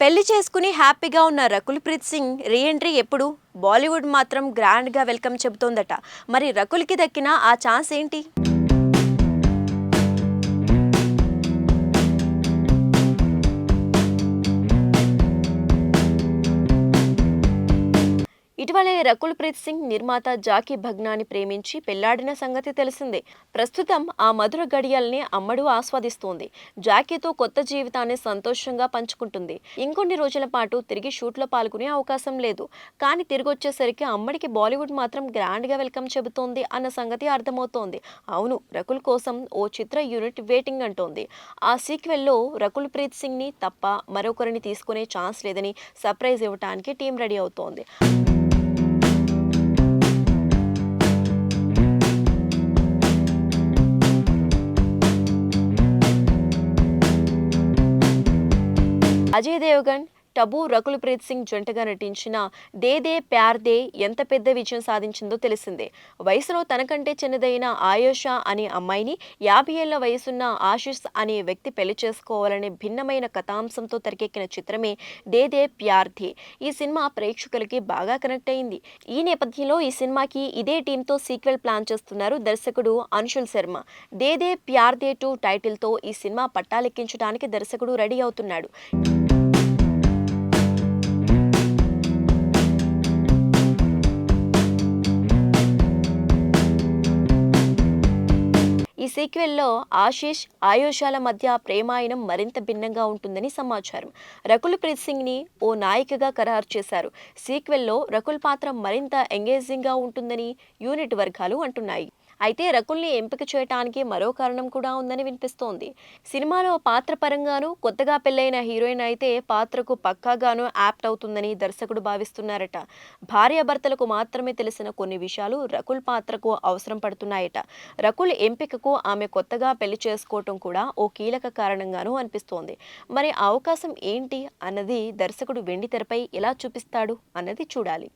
పెళ్ళి చేసుకుని హ్యాపీగా ఉన్న రకుల్ ప్రీత్ సింగ్ రీఎంట్రీ ఎప్పుడు? బాలీవుడ్ మాత్రం గ్రాండ్గా వెల్కమ్ చెబుతోందట. మరి రకుల్కి దక్కిన ఆ ఛాన్స్ ఏంటి? ఇటీవలే రకుల్ ప్రీత్ సింగ్ నిర్మాత జాకీ భగ్నాని ప్రేమించి పెళ్ళాడిన సంగతి తెలిసిందే. ప్రస్తుతం ఆ మధుర గడియల్ని అమ్మడు ఆస్వాదిస్తోంది. జాకీతో కొత్త జీవితాన్ని సంతోషంగా పంచుకుంటుంది. ఇంకొన్ని రోజుల పాటు తిరిగి షూట్లో పాల్గొనే అవకాశం లేదు. కానీ తిరిగి వచ్చేసరికి అమ్మడికి బాలీవుడ్ మాత్రం గ్రాండ్గా వెల్కమ్ చెబుతోంది అన్న సంగతి అర్థమవుతోంది. అవును రకుల్ కోసం ఓ చిత్ర యూనిట్ వెయిటింగ్ అంటోంది. ఆ సీక్వెల్లో రకుల్ ప్రీత్ సింగ్ని తప్ప మరొకరిని తీసుకునే ఛాన్స్ లేదని సర్ప్రైజ్ ఇవ్వడానికి టీం రెడీ అవుతోంది. అజయ్ దేవగన్ టబు రకుల్ ప్రీత్ సింగ్ జంటగా నటించిన దే దే ప్యార్ దే ఎంత పెద్ద విజయం సాధించిందో తెలిసిందే. వయసులో తనకంటే చిన్నదైన ఆయోష అనే అమ్మాయిని యాభై ఏళ్ళ వయసున్న ఆశిష్ అనే వ్యక్తి పెళ్ళి చేసుకోవాలనే భిన్నమైన కథాంశంతో తెరకెక్కిన చిత్రమే దే దే ప్యార్ దే. ఈ సినిమా ప్రేక్షకులకి బాగా కనెక్ట్ అయింది. ఈ నేపథ్యంలో ఈ సినిమాకి ఇదే టీంతో సీక్వెల్ ప్లాన్ చేస్తున్నారు దర్శకుడు అనుషుల్ శర్మ. దేదే ప్యార్ దే టూ టైటిల్తో ఈ సినిమా పట్టాలెక్కించడానికి దర్శకుడు రెడీ అవుతున్నాడు. సీక్వెల్లో ఆశీష్ ఆయుషాల మధ్య ప్రేమాయణం మరింత భిన్నంగా ఉంటుందని సమాచారం. రకుల్ ప్రీత్ సింగ్ని ఓ నాయికగా ఖరారు చేశారు. సీక్వెల్లో రకుల్ పాత్ర మరింత ఎంగేజింగ్గా ఉంటుందని యూనిట్ వర్గాలు అంటున్నాయి. అయితే రకుల్ని ఎంపిక చేయటానికి మరో కారణం కూడా ఉందని వినిపిస్తోంది. సినిమాలో పాత్ర పరంగాను కొత్తగా పెళ్ళైన హీరోయిన్ అయితే పాత్రకు పక్కాగాను యాప్ట్ అవుతుందని దర్శకుడు భావిస్తున్నారట. భార్యాభర్తలకు మాత్రమే తెలిసిన కొన్ని విషయాలు రకుల్ పాత్రకు అవసరం పడుతున్నాయట. రకుల్ ఎంపికకు ఆమె కొత్తగా పెళ్ళి చేసుకోవటం కూడా ఓ కీలక కారణంగాను అనిపిస్తోంది. మరి అవకాశం ఏంటి అన్నది దర్శకుడు వెండి తెరపై ఎలా చూపిస్తాడు అన్నది చూడాలి.